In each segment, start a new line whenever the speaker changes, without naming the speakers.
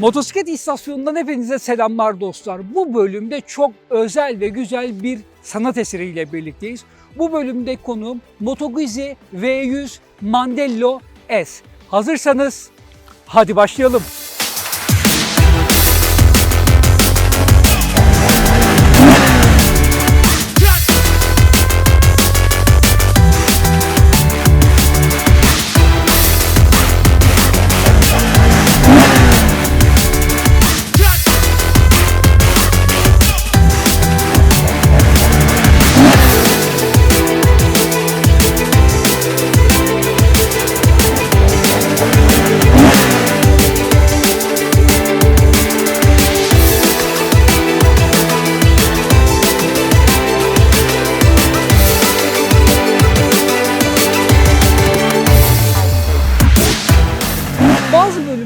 Motosiklet istasyonundan hepinize selamlar dostlar. Bu bölümde çok özel ve güzel bir sanat eseriyle birlikteyiz. Bu bölümde konuğum Moto Guzzi V100 Mandello S. Hazırsanız hadi başlayalım.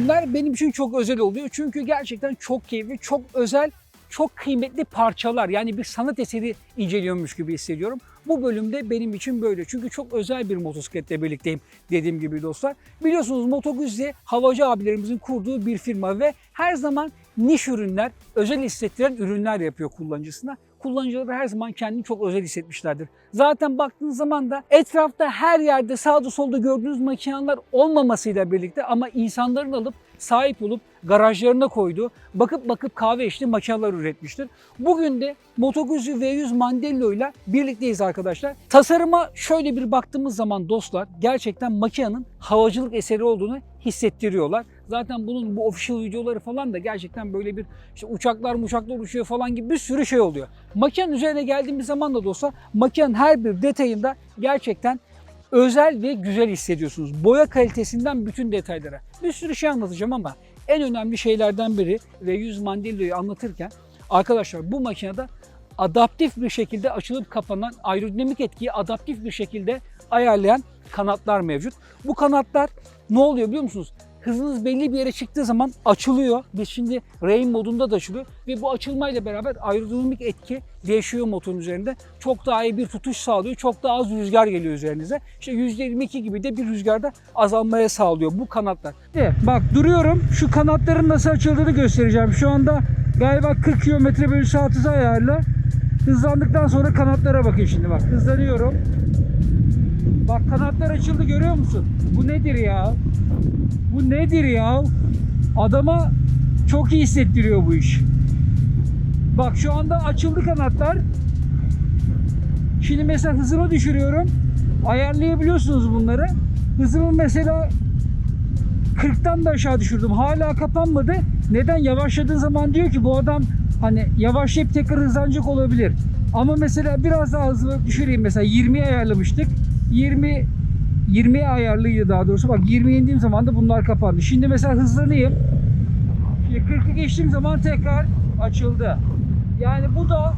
Bölümler benim için çok özel oluyor. Çünkü gerçekten çok keyifli, çok özel, çok kıymetli parçalar. Yani bir sanat eseri inceliyormuş gibi hissediyorum. Bu bölümde benim için böyle. Çünkü çok özel bir motosikletle birlikteyim dediğim gibi dostlar. Biliyorsunuz Moto Guzzi havacı abilerimizin kurduğu bir firma ve her zaman niş ürünler, özel hissettiren ürünler yapıyor kullanıcısına. Kullanıcıları her zaman kendini çok özel hissetmişlerdir. Zaten baktığınız zaman da etrafta her yerde sağda solda gördüğünüz makineler olmamasıyla birlikte ama insanların alıp sahip olup garajlarına koyduğu, bakıp bakıp kahve içtiği makineler üretmiştir. Bugün de Moto Guzzi V100 Mandello ile birlikteyiz arkadaşlar. Tasarıma şöyle bir baktığımız zaman dostlar gerçekten makinenin havacılık eseri olduğunu hissettiriyorlar. Zaten bunun bu official videoları falan da gerçekten böyle bir işte uçaklar uçaklar uçuyor falan gibi bir sürü şey oluyor. Makinenin üzerine geldiğimiz zaman da dostlar makinenin her bir detayında gerçekten özel ve güzel hissediyorsunuz. Boya kalitesinden bütün detaylara. Bir sürü şey anlatacağım ama en önemli şeylerden biri ve 100 Mandello'yu anlatırken arkadaşlar bu makinede adaptif bir şekilde açılıp kapanan aerodinamik etkiyi adaptif bir şekilde ayarlayan kanatlar mevcut. Bu kanatlar ne oluyor biliyor musunuz? Hızınız belli bir yere çıktığı zaman açılıyor. Biz şimdi rain modunda da açılıyor ve bu açılmayla beraber aerodinamik etki değişiyor motorun üzerinde. Çok daha iyi bir tutuş sağlıyor. Çok daha az rüzgar geliyor üzerinize. İşte %22 gibi de bir rüzgarda azalmaya sağlıyor bu kanatlar. Evet, bak duruyorum. Şu kanatların nasıl açıldığını göstereceğim. Şu anda galiba 40 km bölü saat hızı ayarla. Hızlandıktan sonra kanatlara bakın şimdi bak. Hızlanıyorum. Bak kanatlar açıldı görüyor musun? Bu nedir ya? Bu nedir ya? Adama çok iyi hissettiriyor bu iş. Bak şu anda açıldı kanatlar. Şimdi mesela hızımı düşürüyorum. Ayarlayabiliyorsunuz bunları. Hızımı mesela 40'tan da aşağı düşürdüm. Hala kapanmadı. Neden? Yavaşladığın zaman diyor ki bu adam hani yavaşlayıp tekrar hızlanacak olabilir. Ama mesela biraz daha hızlı düşüreyim. Mesela 20'ye ayarlamıştık. 20 20'ye ayarlıydı daha doğrusu. Bak 20'ye indiğim zaman da bunlar kapandı. Şimdi mesela hızlanayım. Şimdi 40'ı geçtiğim zaman tekrar açıldı. Yani bu da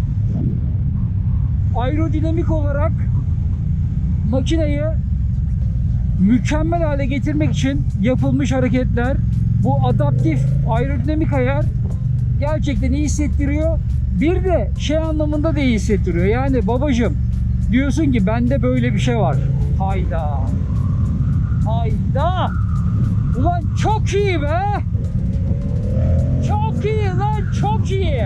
aerodinamik olarak makineyi mükemmel hale getirmek için yapılmış hareketler. Bu adaptif aerodinamik ayar gerçekten iyi hissettiriyor. Bir de şey anlamında da iyi hissettiriyor. Yani babacım diyorsun ki bende böyle bir şey var. Hayda. Hayda. Ulan çok iyi be. Çok iyi lan çok iyi.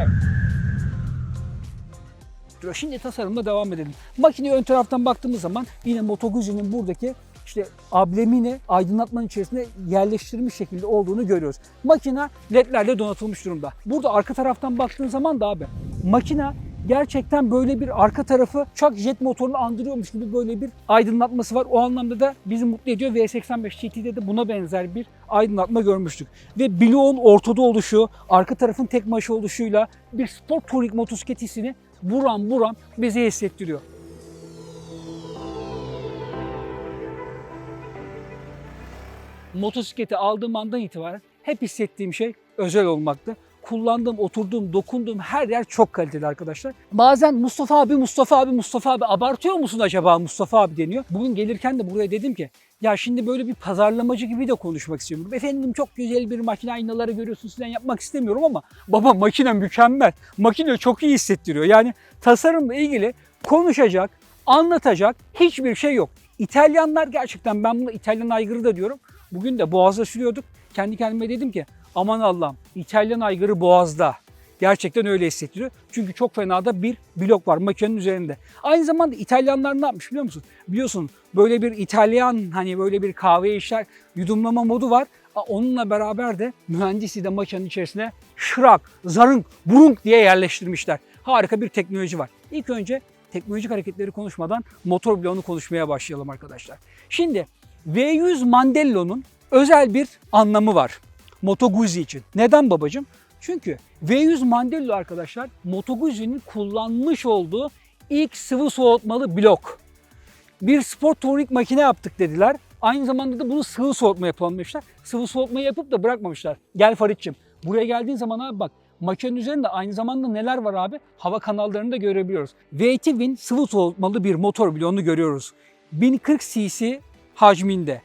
Şimdi tasarımla devam edelim. Makineye ön taraftan baktığımız zaman yine Moto Guzzi'nin buradaki işte ablemini aydınlatmanın içerisinde yerleştirilmiş şekilde olduğunu görüyoruz. Makina ledlerle donatılmış durumda. Burada arka taraftan baktığın zaman da abi makina gerçekten böyle bir arka tarafı çok jet motorunu andırıyormuş gibi böyle bir aydınlatması var. O anlamda da bizi mutlu ediyor. V85 GT'de de buna benzer bir aydınlatma görmüştük. Ve bloğun ortada oluşu, arka tarafın tek maşı oluşuyla bir sport touring motosiklet hissini buram buram bize hissettiriyor. Motosikleti aldığım andan itibaren hep hissettiğim şey özel olmaktı. Kullandığım, oturduğum, dokunduğum her yer çok kaliteli arkadaşlar. Bazen Mustafa abi, Mustafa abi, Mustafa abi abartıyor musun acaba Mustafa abi deniyor. Bugün gelirken de buraya dedim ki ya şimdi böyle bir pazarlamacı gibi de konuşmak istiyorum. Efendim çok güzel bir makine aynaları görüyorsunuz falan yapmak istemiyorum ama baba makine mükemmel. Makine çok iyi hissettiriyor. Yani tasarımla ilgili konuşacak, anlatacak hiçbir şey yok. İtalyanlar gerçekten ben buna İtalyan aygırı da diyorum. Bugün de Boğaz'da sürüyorduk. Kendi kendime dedim ki aman Allah'ım İtalyan aygırı boğazda. Gerçekten öyle hissettiriyor. Çünkü çok fena da bir blok var makinenin üzerinde. Aynı zamanda İtalyanlar ne yapmış biliyor musun? Biliyorsun böyle bir İtalyan hani böyle bir kahve işler yudumlama modu var. Onunla beraber de mühendisi de makinenin içerisine şırak, zarınk, burunk diye yerleştirmişler. Harika bir teknoloji var. İlk önce teknolojik hareketleri konuşmadan motor bloğunu konuşmaya başlayalım arkadaşlar. Şimdi V100 Mandello'nun özel bir anlamı var Moto Guzzi için. Neden babacığım? Çünkü V100 Mandello arkadaşlar Moto Guzzi'nin kullanmış olduğu ilk sıvı soğutmalı blok. Bir sport touring makine yaptık dediler. Aynı zamanda da bunu sıvı soğutma yapalım demişler. Sıvı soğutma yapıp da bırakmamışlar. Gel Farid'cim buraya geldiğin zaman abi bak makinenin üzerinde aynı zamanda neler var abi? Hava kanallarını da görebiliyoruz. V2 Win sıvı soğutmalı bir motor bloğunu görüyoruz. 1040 cc hacminde.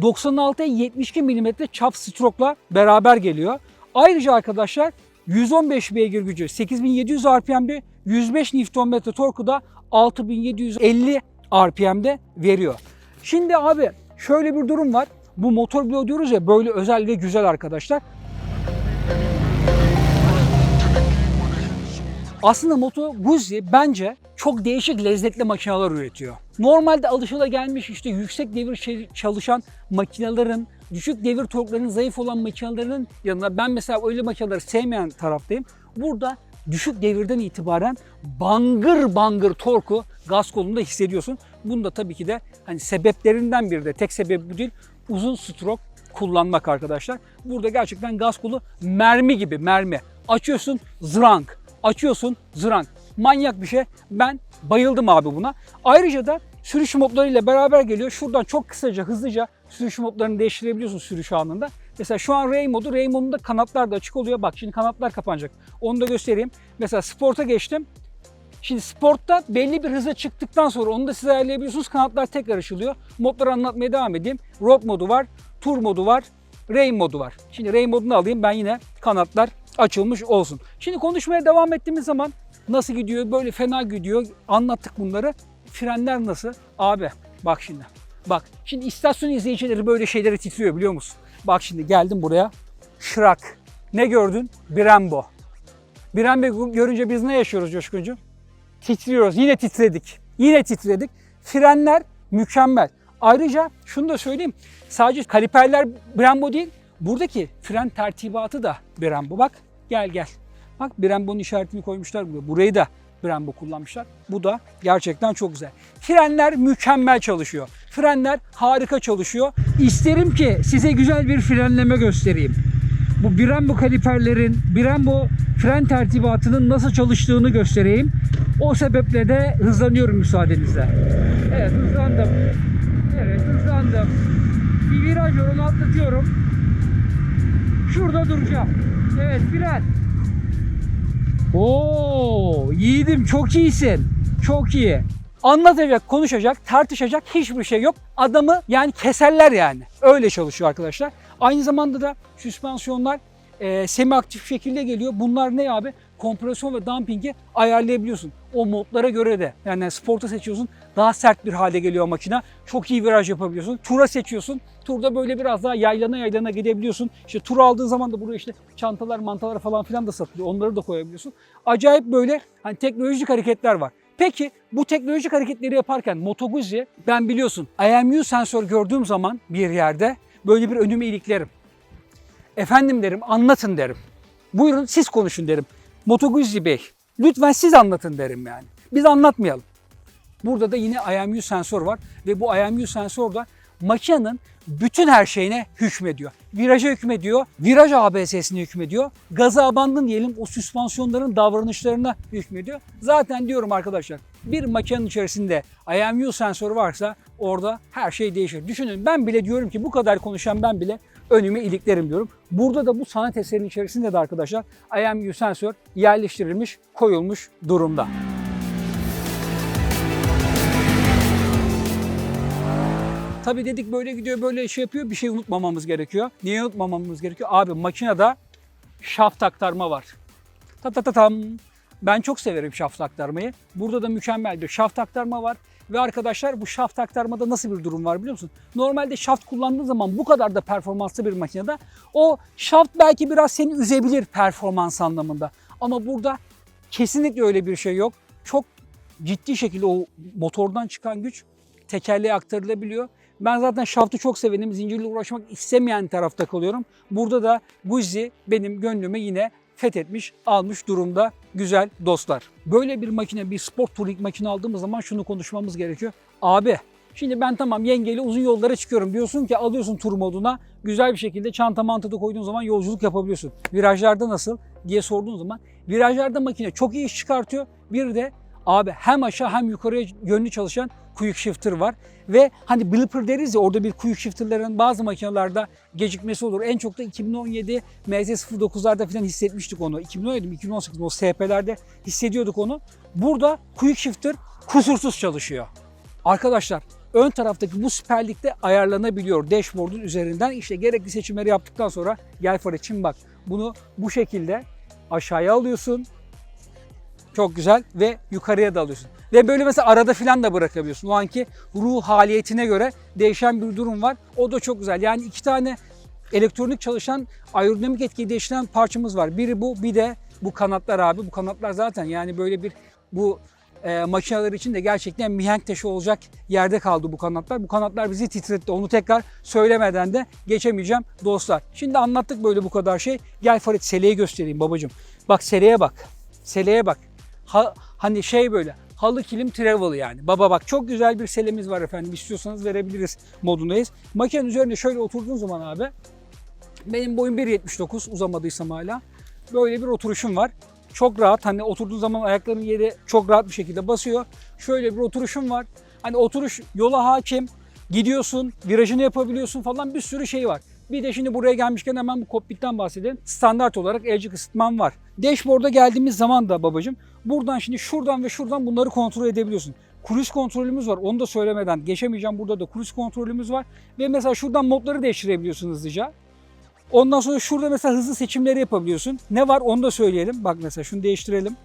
96'ya 72 mm çap stroke'la beraber geliyor. Ayrıca arkadaşlar 115 beygir gücü, 8700 RPM'de 105 Nm torku da 6750 RPM'de veriyor. Şimdi abi şöyle bir durum var. Bu motor bloğu diyoruz ya böyle özel ve güzel arkadaşlar. Aslında Moto Guzzi bence çok değişik lezzetli makineler üretiyor. Normalde alışılagelmiş işte yüksek devir çalışan makinelerin, düşük devir torklarının zayıf olan makinelerin yanında ben mesela öyle makineleri sevmeyen taraftayım. Burada düşük devirden itibaren bangır bangır torku gaz kolunda hissediyorsun. Bunun da tabii ki de hani sebeplerinden biri de tek sebebi bu değil. Uzun stroke kullanmak arkadaşlar. Burada gerçekten gaz kolu mermi gibi mermi. Açıyorsun zrank, açıyorsun zrank. Manyak bir şey. Ben bayıldım abi buna. Ayrıca da sürüş modlarıyla beraber geliyor. Şuradan çok kısaca hızlıca sürüş modlarını değiştirebiliyorsun sürüş anında. Mesela şu an Ray modu. Ray modunda kanatlar da açık oluyor. Bak şimdi kanatlar kapanacak. Onu da göstereyim. Mesela sporta geçtim. Şimdi sportta belli bir hıza çıktıktan sonra onu da siz ayarlayabiliyorsunuz. Kanatlar tekrar açılıyor. Modları anlatmaya devam edeyim. Road modu var, Tour modu var, Rain modu var. Şimdi Rain modunu alayım ben yine kanatlar açılmış olsun. Şimdi konuşmaya devam ettiğimiz zaman nasıl gidiyor, böyle fena gidiyor anlattık bunları. Frenler nasıl? Abi bak şimdi. Bak şimdi istasyon izleyicileri böyle şeyleri titriyor biliyor musun? Bak şimdi geldim buraya. Şırak. Ne gördün? Brembo. Brembo görünce biz ne yaşıyoruz Coşkuncuğum? titriyoruz. Yine titredik. Yine titredik. Frenler mükemmel. Ayrıca şunu da söyleyeyim. Sadece kaliperler Brembo değil. Buradaki fren tertibatı da Brembo. Bak gel gel. Bak Brembo'nun işaretini koymuşlar buraya. Burayı da Brembo kullanmışlar. Bu da gerçekten çok güzel. Frenler mükemmel çalışıyor. Frenler harika çalışıyor. İsterim ki size güzel bir frenleme göstereyim bu Brembo kaliperlerin, Brembo fren tertibatının nasıl çalıştığını göstereyim. O sebeple de hızlanıyorum müsaadenizle. Evet hızlandım. Evet hızlandım. Bir viraj onu atlatıyorum. Şurada duracağım. Evet fren. Oo, yiğidim çok iyisin. Çok iyi. Anlatacak, konuşacak, tartışacak hiçbir şey yok. Adamı yani keserler yani. Öyle çalışıyor arkadaşlar. Aynı zamanda da süspansiyonlar e, semi aktif şekilde geliyor. Bunlar ne abi? Kompresyon ve dumpingi ayarlayabiliyorsun. O modlara göre de. Yani sporta seçiyorsun. Daha sert bir hale geliyor makine. Çok iyi viraj yapabiliyorsun. Tura seçiyorsun. Turda böyle biraz daha yaylana yaylana gidebiliyorsun. İşte tur aldığın zaman da buraya işte çantalar, mantalar falan filan da satılıyor. Onları da koyabiliyorsun. Acayip böyle hani teknolojik hareketler var. Peki bu teknolojik hareketleri yaparken Moto Guzzi ben biliyorsun IMU sensör gördüğüm zaman bir yerde böyle bir önüme iliklerim. Efendim derim anlatın derim. Buyurun siz konuşun derim. Moto Guzzi Bey lütfen siz anlatın derim yani. Biz anlatmayalım. Burada da yine IMU sensör var ve bu IMU sensör da makinenin bütün her şeyine hükmediyor. Viraja hükmediyor, viraj ABS'sine hükmediyor, gaza abandın diyelim o süspansiyonların davranışlarına hükmediyor. Zaten diyorum arkadaşlar bir makinenin içerisinde IMU sensörü varsa orada her şey değişir. Düşünün ben bile diyorum ki bu kadar konuşan ben bile önüme iliklerim diyorum. Burada da bu sanat eserinin içerisinde de arkadaşlar IMU sensör yerleştirilmiş, koyulmuş durumda. Tabii dedik böyle gidiyor böyle şey yapıyor bir şey unutmamamız gerekiyor. Niye unutmamamız gerekiyor? Abi makinede şaft aktarma var. Ta ta ta tam. Ben çok severim şaft aktarmayı. Burada da mükemmel bir şaft aktarma var. Ve arkadaşlar bu şaft aktarmada nasıl bir durum var biliyor musun? Normalde şaft kullandığın zaman bu kadar da performanslı bir makinede o şaft belki biraz seni üzebilir performans anlamında. Ama burada kesinlikle öyle bir şey yok. Çok ciddi şekilde o motordan çıkan güç tekerleğe aktarılabiliyor. Ben zaten şaftı çok sevenim. Zincirle uğraşmak istemeyen tarafta kalıyorum. Burada da Guzzi benim gönlümü yine fethetmiş, almış durumda güzel dostlar. Böyle bir makine, bir sport touring makine aldığımız zaman şunu konuşmamız gerekiyor. Abi Şimdi ben tamam yengeyle uzun yollara çıkıyorum. Diyorsun ki alıyorsun tur moduna güzel bir şekilde çanta mantıda koyduğun zaman yolculuk yapabiliyorsun. Virajlarda nasıl diye sorduğun zaman virajlarda makine çok iyi iş çıkartıyor. Bir de abi hem aşağı hem yukarıya yönlü çalışan quick shifter var. Ve hani blipper deriz ya orada bir quick shifter'ların bazı makinelerde gecikmesi olur. En çok da 2017 MT-09'larda falan hissetmiştik onu. 2017 mi 2018 mi o SP'lerde hissediyorduk onu. Burada quick shifter kusursuz çalışıyor. Arkadaşlar ön taraftaki bu süperlikte ayarlanabiliyor dashboard'un üzerinden. İşte gerekli seçimleri yaptıktan sonra gel Farid'cim bak bunu bu şekilde aşağıya alıyorsun. Çok güzel ve yukarıya da alıyorsun. Ve böyle mesela arada filan da bırakabiliyorsun. O anki ruh haliyetine göre değişen bir durum var. O da çok güzel. Yani iki tane elektronik çalışan aerodinamik etkiyi değiştiren parçamız var. Biri bu bir de bu kanatlar abi. Bu kanatlar zaten yani böyle bir bu e, makineler için de gerçekten mihenk taşı olacak yerde kaldı bu kanatlar. Bu kanatlar bizi titretti. Onu tekrar söylemeden de geçemeyeceğim dostlar. Şimdi anlattık böyle bu kadar şey. Gel Farid seleyi göstereyim babacığım. Bak seleye bak. Seleye bak. Ha, hani şey böyle halı kilim travel yani. Baba bak çok güzel bir selemiz var efendim. İstiyorsanız verebiliriz modundayız. Makinenin üzerinde şöyle oturduğun zaman abi benim boyum 1.79 uzamadıysam hala. Böyle bir oturuşum var. Çok rahat hani oturduğun zaman ayakların yeri çok rahat bir şekilde basıyor. Şöyle bir oturuşum var. Hani oturuş yola hakim. Gidiyorsun, virajını yapabiliyorsun falan bir sürü şey var. Bir de şimdi buraya gelmişken hemen bu kokpitten bahsedelim. Standart olarak elcik ısıtmam var. Dashboard'a geldiğimiz zaman da babacım buradan şimdi şuradan ve şuradan bunları kontrol edebiliyorsun. Cruise kontrolümüz var. Onu da söylemeden geçemeyeceğim. Burada da cruise kontrolümüz var. Ve mesela şuradan modları değiştirebiliyorsun hızlıca. Ondan sonra şurada mesela hızlı seçimleri yapabiliyorsun. Ne var onu da söyleyelim. Bak mesela şunu değiştirelim.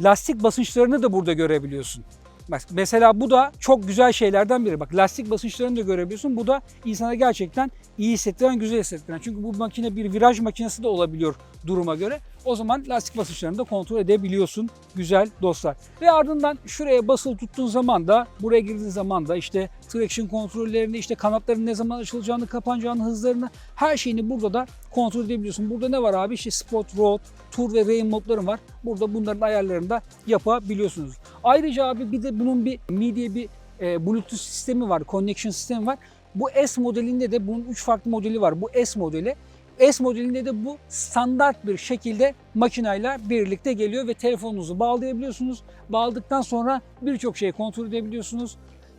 Lastik basınçlarını da burada görebiliyorsun. Bak mesela bu da çok güzel şeylerden biri. Bak lastik basınçlarını da görebiliyorsun. Bu da insana gerçekten iyi hissettiren, güzel hissettiren. Çünkü bu makine bir viraj makinesi de olabiliyor duruma göre. O zaman lastik basınçlarını da kontrol edebiliyorsun güzel dostlar. Ve ardından şuraya basılı tuttuğun zaman da buraya girdiğin zaman da işte traction kontrollerini, işte kanatların ne zaman açılacağını, kapanacağını, hızlarını her şeyini burada da kontrol edebiliyorsun. Burada ne var abi? İşte Sport, Road, Tour ve Rain modların var. Burada bunların ayarlarını da yapabiliyorsunuz. Ayrıca abi bir de bunun bir Mi diye bir e, Bluetooth sistemi var, connection sistemi var. Bu S modelinde de bunun 3 farklı modeli var. Bu S modeli. S modelinde de bu standart bir şekilde makinayla birlikte geliyor ve telefonunuzu bağlayabiliyorsunuz. Bağladıktan sonra birçok şeyi kontrol edebiliyorsunuz.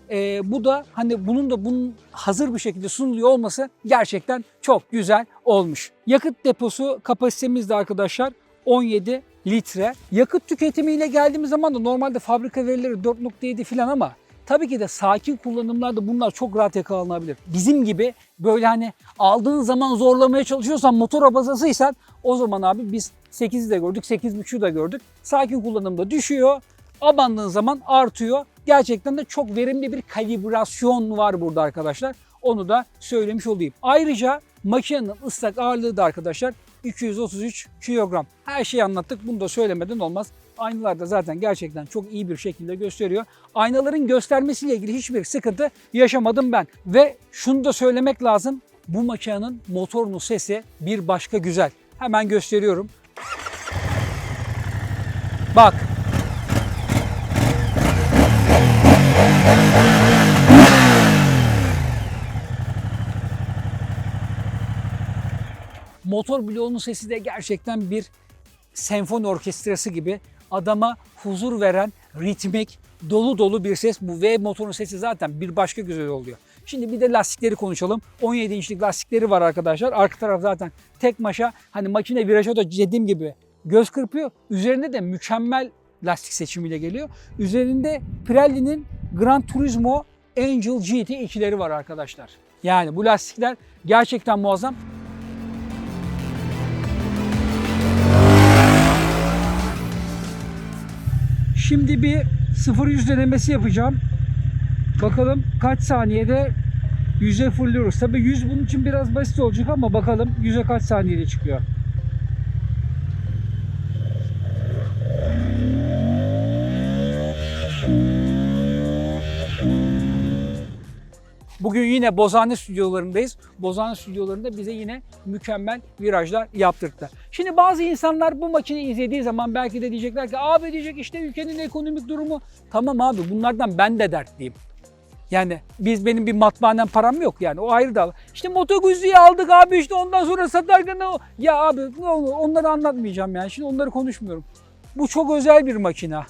Ee, bu da hani bunun da bunun hazır bir şekilde sunuluyor olması gerçekten çok güzel olmuş. Yakıt deposu kapasitemiz de arkadaşlar 17 litre. Yakıt tüketimiyle geldiğimiz zaman da normalde fabrika verileri 4.7 falan ama Tabii ki de sakin kullanımlarda bunlar çok rahat yakalanabilir. Bizim gibi böyle hani aldığın zaman zorlamaya çalışıyorsan motor abazasıysan o zaman abi biz 8'i de gördük 8.5'u da gördük. Sakin kullanımda düşüyor. Abandığın zaman artıyor. Gerçekten de çok verimli bir kalibrasyon var burada arkadaşlar. Onu da söylemiş olayım. Ayrıca makinenin ıslak ağırlığı da arkadaşlar 233 kilogram. Her şeyi anlattık. Bunu da söylemeden olmaz. Aynalar da zaten gerçekten çok iyi bir şekilde gösteriyor. Aynaların göstermesiyle ilgili hiçbir sıkıntı yaşamadım ben. Ve şunu da söylemek lazım. Bu makinenin motorunun sesi bir başka güzel. Hemen gösteriyorum. Bak. Motor bloğunun sesi de gerçekten bir senfoni orkestrası gibi adama huzur veren ritmik dolu dolu bir ses. Bu V motorun sesi zaten bir başka güzel oluyor. Şimdi bir de lastikleri konuşalım. 17 inçlik lastikleri var arkadaşlar. Arka taraf zaten tek maşa. Hani makine viraja da dediğim gibi göz kırpıyor. Üzerinde de mükemmel lastik seçimiyle geliyor. Üzerinde Pirelli'nin Gran Turismo Angel GT ikileri var arkadaşlar. Yani bu lastikler gerçekten muazzam. Şimdi bir 0-100 denemesi yapacağım. Bakalım kaç saniyede 100'e fulluyoruz. Tabii 100 bunun için biraz basit olacak ama bakalım 100'e kaç saniyede çıkıyor. Bugün yine Bozane stüdyolarındayız. Bozane stüdyolarında bize yine mükemmel virajlar yaptırdı. Şimdi bazı insanlar bu makineyi izlediği zaman belki de diyecekler ki abi diyecek işte ülkenin ekonomik durumu. Tamam abi bunlardan ben de dertliyim. Yani biz benim bir matbaanem param yok yani o ayrı da. İşte Moto Guzzi'yi aldık abi işte ondan sonra satarken o. Ya abi onları anlatmayacağım yani şimdi onları konuşmuyorum. Bu çok özel bir makina.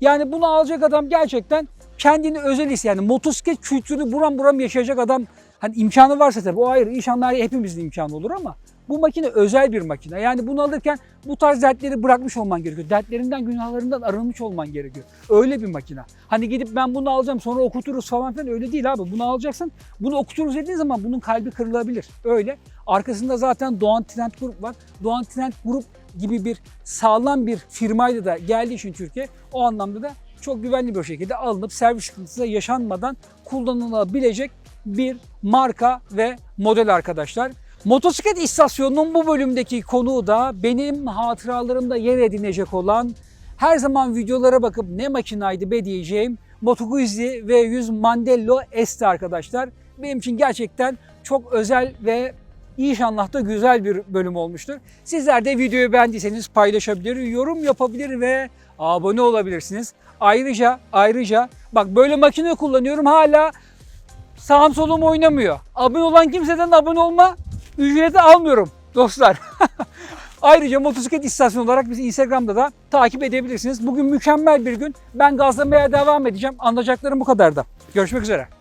Yani bunu alacak adam gerçekten kendini özel his yani motosiklet kültürü buram buram yaşayacak adam hani imkanı varsa tabii o ayrı inşallah hepimizin imkanı olur ama bu makine özel bir makine. Yani bunu alırken bu tarz dertleri bırakmış olman gerekiyor. Dertlerinden, günahlarından arınmış olman gerekiyor. Öyle bir makine. Hani gidip ben bunu alacağım sonra okuturuz falan filan öyle değil abi. Bunu alacaksın. Bunu okuturuz dediğin zaman bunun kalbi kırılabilir. Öyle. Arkasında zaten Doğan Trend Grup var. Doğan Trend Grup gibi bir sağlam bir firmayla da geldiği için Türkiye o anlamda da çok güvenli bir şekilde alınıp servis sıkıntısı da yaşanmadan kullanılabilecek bir marka ve model arkadaşlar. Motosiklet istasyonunun bu bölümdeki konuğu da benim hatıralarımda yer edinecek olan her zaman videolara bakıp ne makinaydı be diyeceğim Moto Guzzi V100 Mandello S'ti arkadaşlar. Benim için gerçekten çok özel ve İnşallah da güzel bir bölüm olmuştur. Sizler de videoyu beğendiyseniz paylaşabilir, yorum yapabilir ve abone olabilirsiniz. Ayrıca ayrıca bak böyle makine kullanıyorum hala sağım solum oynamıyor. Abone olan kimseden abone olma ücreti almıyorum dostlar. Ayrıca motosiklet istasyonu olarak bizi Instagram'da da takip edebilirsiniz. Bugün mükemmel bir gün. Ben gazlamaya devam edeceğim. Anlayacaklarım bu kadar da. Görüşmek üzere.